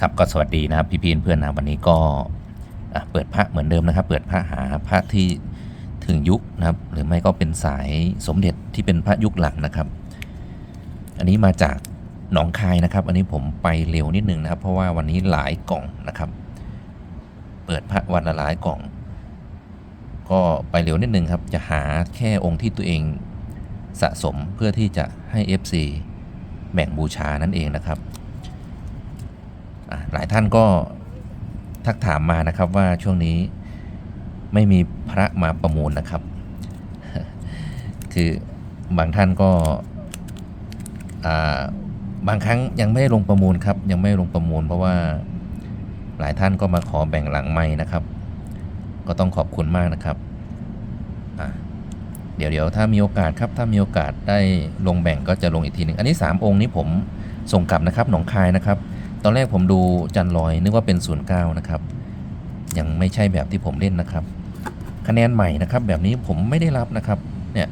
ครับก็สวัสดีนะครับพี่พีนเพื่อนนะวันนี้ก็เปิดพระเหมือนเดิมนะครับ เปิดพระหาพระที่ถึงยุคนะครับ หรือไม่ก็เป็นสายสมเด็จที่เป็นพระยุคหลังนะครับ อันนี้มาจากหนองคายนะครับ อันนี้ผมไปเร็วนิดนึงนะครับ เพราะว่าวันนี้หลายกล่องนะครับ เปิดพระวันละหลายกล่อง ก็ไปเร็วนิดนึงครับ จะหาแค่องค์ที่ตัวเองสะสมเพื่อที่จะให้ FC แบ่งบูชานั่นเองนะครับ หลายท่านก็ทักถามมานะครับว่าช่วงนี้ไม่มีพระมาประมูลนะครับ คือบางท่านก็บางครั้งยังไม่ได้ลงประมูลครับ ยังไม่ลงประมูล เพราะว่าหลายท่านก็มาขอแบ่งหลังไม้นะครับ ก็ต้องขอบคุณมากนะครับเดี๋ยวเดี๋ยวถ้ามีโอกาสครับถ้ามีโอกาสได้ลงแบ่งก็จะลงอีกทีหนึ่งอันนี้ 3 องค์นี้ผมส่งกลับนะครับหนองคายนะครับ ตอนแรกผมดูจันลอยนึกว่าเป็น09นนะครับ ยังไม่ใช่แบบที่ผมเล่นนะครับ คะแนนใหม่นะครับ แบบนี้ผมไม่ได้รับนะครับ เนี่ย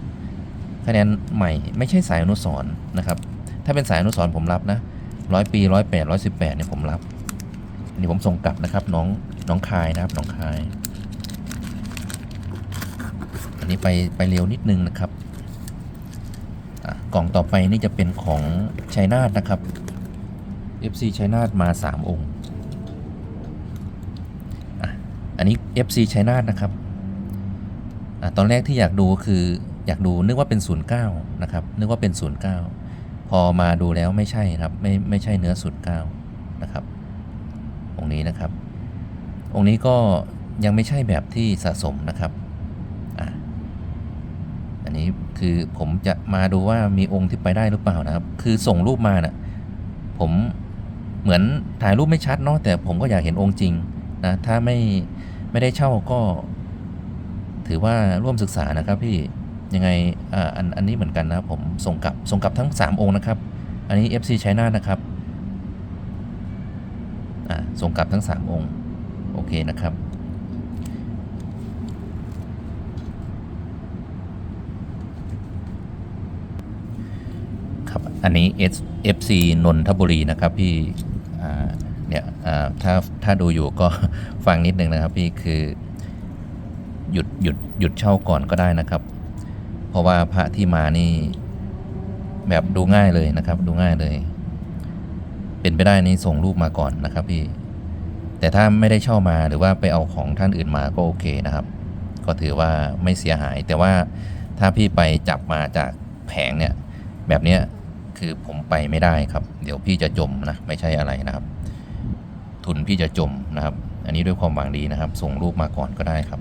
คะแนนใหม่ไม่ใช่สายอนุสรณ์นะครับ ถ้าเป็นสายอนุสรณ์ผมรับนะร้อยปีร้อยแปดร้อยสิบแปดเนี่ยผมรับนนี้ผมส่งกลับนะครับน้องน้องคายนะครับน้องคาย อันนี้ไปไปเร็วนิดนึงนะครับกล่องต่อไปนี่จะเป็นของชัยนาทนะครับ FC ชัยนาทมา 3 องค์อันนี้ FC ชัยนาทนะครับอตอนแรกที่อยากดูคืออยากดูนึกว่าเป็น 09 นะครับ นึกว่าเป็น 09 พอมาดูแล้วไม่ใช่ครับ ไม่ไม่ใช่เนื้อ 09 นะครับ องค์นี้นะครับ องค์นี้ก็ยังไม่ใช่แบบที่สะสมนะครับอันนี้คือผมจะมาดูว่ามีองค์ที่ไปได้หรือเปล่านะครับ คือส่งรูปมาน่ะผม เหมือนถ่ายรูปไม่ชัดเนาะแต่ผมก็อยากเห็นองค์จริงนะถ้าไม่ไม่ได้เช่าก็ ถือว่าร่วมศึกษานะครับพี่ยังไงอ่าอันอันนี้เหมือนกันนะผมส่งกลับส่งกลับทั้ง 3 องค์นะครับ อันนี้ FC ชัยนานะครับอ่าส่งกลับทั้ง 3 องค์ โอเคนะครับ ครับ อันนี้ FC นนทบุรีนะครับพี่ เนี่ยถ้าถ้าดูอยู่ก็ฟังนิดนึงนะครับพี่คือหยุดหยุดหยุดเช่าก่อนก็ได้นะครับ เพราะว่าพระที่มานี่แบบดูง่ายเลยนะครับ ดูง่ายเลย เป็นไปได้นี่ส่งรูปมาก่อนนะครับพี่แต่ถ้าไม่ได้เช่ามาหรือว่าไปเอาของท่านอื่นมาก็โอเคนะครับ ก็ถือว่าไม่เสียหาย แต่ว่าถ้าพี่ไปจับมาจากแผงเนี่ย แบบเนี้ยคือผมไปไม่ได้ครับ เดี๋ยวพี่จะจมนะไม่ใช่อะไรนะครับ ทุนพี่จะจมนะครับ อันนี้ด้วยความหวังดีนะครับ ส่งรูปมาก่อนก็ได้ครับ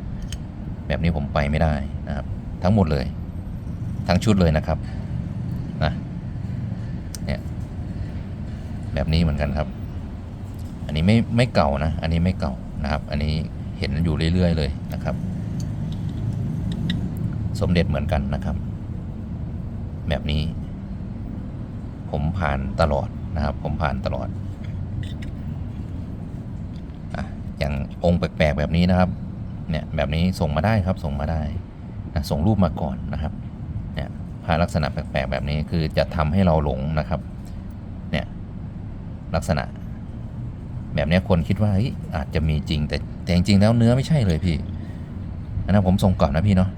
แบบนี้ผมไปไม่ได้นะครับ ทั้งหมดเลย ทั้งชุดเลยนะครับนะเนี่ยแบบนี้เหมือนกันครับ อันนี้ไม่ไม่เก่านะ อันนี้ไม่เก่านะครับ อันนี้เห็นอยู่เรื่อย ๆ เลยนะครับ สมเด็จเหมือนกันนะครับ แบบนี้ ผมผ่านตลอดนะครับ ผมผ่านตลอด อย่างองค์แปลกๆแบบนี้นะครับ เนี่ยแบบนี้ส่งมาได้ครับส่งมาได้นะส่งรูปมาก่อนนะครับ เนี่ยพาลักษณะแปลกๆแบบนี้คือจะทำให้เราหลงนะครับ เนี่ยลักษณะ แบบนี้คนคิดว่าเฮ้ยอาจจะมีจริงแต่แต่จริงๆแล้วเนื้อไม่ใช่เลยพี่อันนั้นผมส่งก่อนนะพี่เนาะ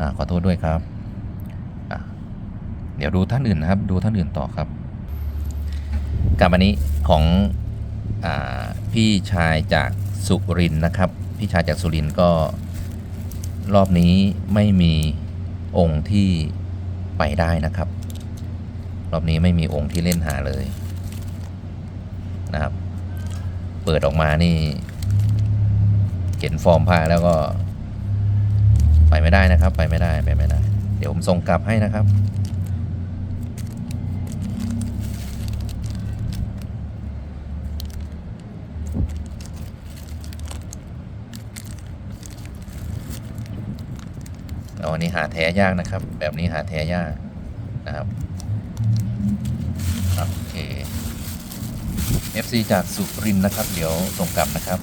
อ่าขอโทษด้วยครับอะเดี๋ยวดูท่านอื่นนะครับ ดูท่านอื่นต่อครับกับอันนี้ของอพี่ชายจาก สุรินนะครับ พี่ชายจากสุรินก็รอบนี้ไม่มีองค์ที่ไปได้นะครับ รอบนี้ไม่มีองค์ที่เล่นหาเลยนะครับ เปิดออกมานี่เห็นฟอร์มผ้าแล้วก็ไปไม่ได้นะครับ ไปไม่ได้ไปไม่ได้ เดี๋ยวผมส่งกลับให้นะครับ อันนี้หาแท้ยากนะครับ แบบนี้หาแท้ยากนะครับโอเค FC จากสุรินนะครับ เดี๋ยวส่งกลับนะครับ